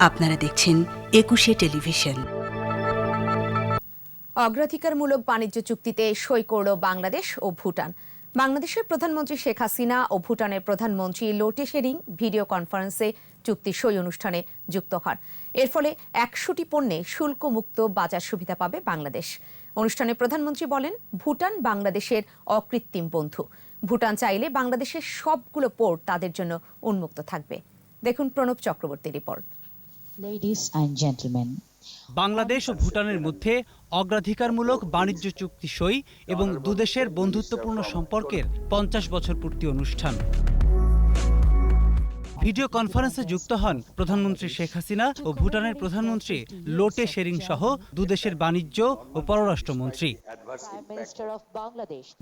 আপনারা দেখছেন একুশে টেলিভিশন। অগ্রাধিকারমূলক বাণিজ্য চুক্তিতে সই করল বাংলাদেশ ও ভুটান। বাংলাদেশের প্রধানমন্ত্রী শেখ হাসিনা ও ভুটানের প্রধানমন্ত্রী লোটে শেরিং ভিডিও কনফারেন্সে চুক্তি সই অনুষ্ঠানে যুক্ত হন। এর ফলে একশোটি পণ্যে শুল্কমুক্ত বাজার সুবিধা পাবে বাংলাদেশ। অনুষ্ঠানে প্রধানমন্ত্রী বলেন, ভুটান বাংলাদেশের অকৃত্রিম বন্ধু। ভুটান চাইলে বাংলাদেশের সবগুলো পোর্ট তাদের জন্য উন্মুক্ত থাকবে। দেখুন প্রণব চক্রবর্তী রিপোর্ট। বাংলাদেশ ও ভুটানের মধ্যে অগ্রাধিকারমূলক বাণিজ্য চুক্তি সই এবং দুদেশের বন্ধুত্বপূর্ণ সম্পর্কের পঞ্চাশ বছর পূর্তি অনুষ্ঠান। ভিডিও কনফারেন্সে যুক্ত হন প্রধানমন্ত্রী শেখ হাসিনা ও ভুটানের প্রধানমন্ত্রী লোটে শেরিং সহ দুদেশের বাণিজ্য ও পররাষ্ট্রমন্ত্রী।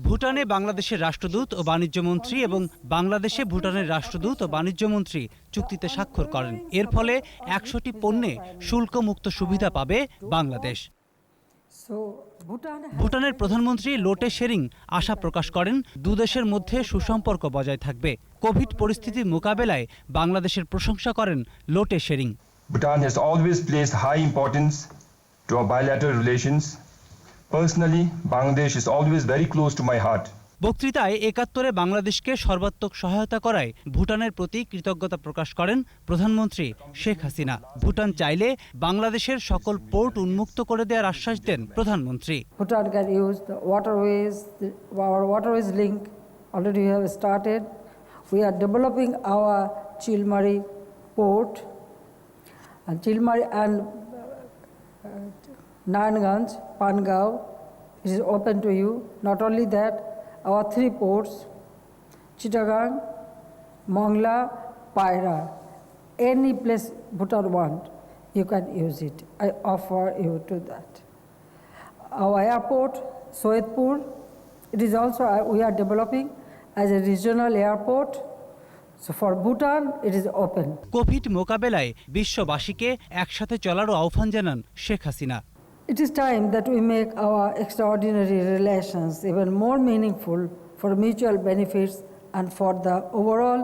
ভুটানে বাংলাদেশের রাষ্ট্রদূত ও বাণিজ্য মন্ত্রী এবং বাংলাদেশে ভুটানের রাষ্ট্রদূত ও বাণিজ্য মন্ত্রী চুক্তিতে স্বাক্ষর করেন। এর ফলে একশোটি পণ্যে শুল্কমুক্ত সুবিধা পাবে বাংলাদেশ। ভুটানের প্রধানমন্ত্রী লোটে শেরিং আশা প্রকাশ করেন দু দেশের মধ্যে সুসম্পর্ক বজায় থাকবে। কোভিড পরিস্থিতি মোকাবেলায় বাংলাদেশের প্রশংসা করেন Lotay Tshering. Bhutan has always place high importance to a bilateral relations personally Bangladesh is always very close to my heart বক্তৃতায় একাত্তরে বাংলাদেশকে সর্বাত্মক সহায়তা করায় ভুটানের প্রতি কৃতজ্ঞতা প্রকাশ করেন প্রধানমন্ত্রী শেখ হাসিনা। ভুটান চাইলে বাংলাদেশের সকল পোর্ট উন্মুক্ত করে দেওয়ার আশ্বাস দেন প্রধানমন্ত্রী। Bhutan can use waterways waterways link already have started we are developing our Chilmari port Chilmari and Narayanganj Pangaon it is open to you not only that our three ports, Chittagong, Mongla, Paira, any place Bhutan want, you can use it. I offer you to that. Our airport, Soedpur, it is also, uh, we are developing as a regional airport. So for Bhutan, it is open. Covid মোকাবেলায় বিশ্ববাসীকে একসাথে চলারও আহ্বান জানান Sheikh Hasina It is time that we make our extraordinary relations even more meaningful for mutual benefits and for the overall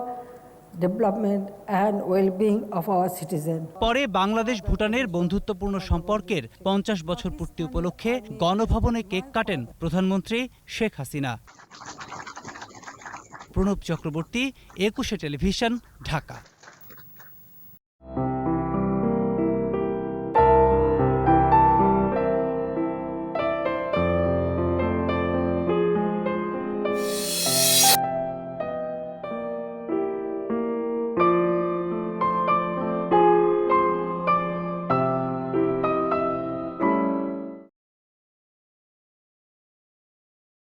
development and well-being of our citizens. পরে বাংলাদেশ ভুটানের বন্ধুত্বপূর্ণ সম্পর্কের পঞ্চাশ বছর পূর্তি উপলক্ষে গণভবনে কেক কাটেন প্রধানমন্ত্রী শেখ হাসিনা প্রণব চক্রবর্তী একুশে টেলিভিশন ঢাকা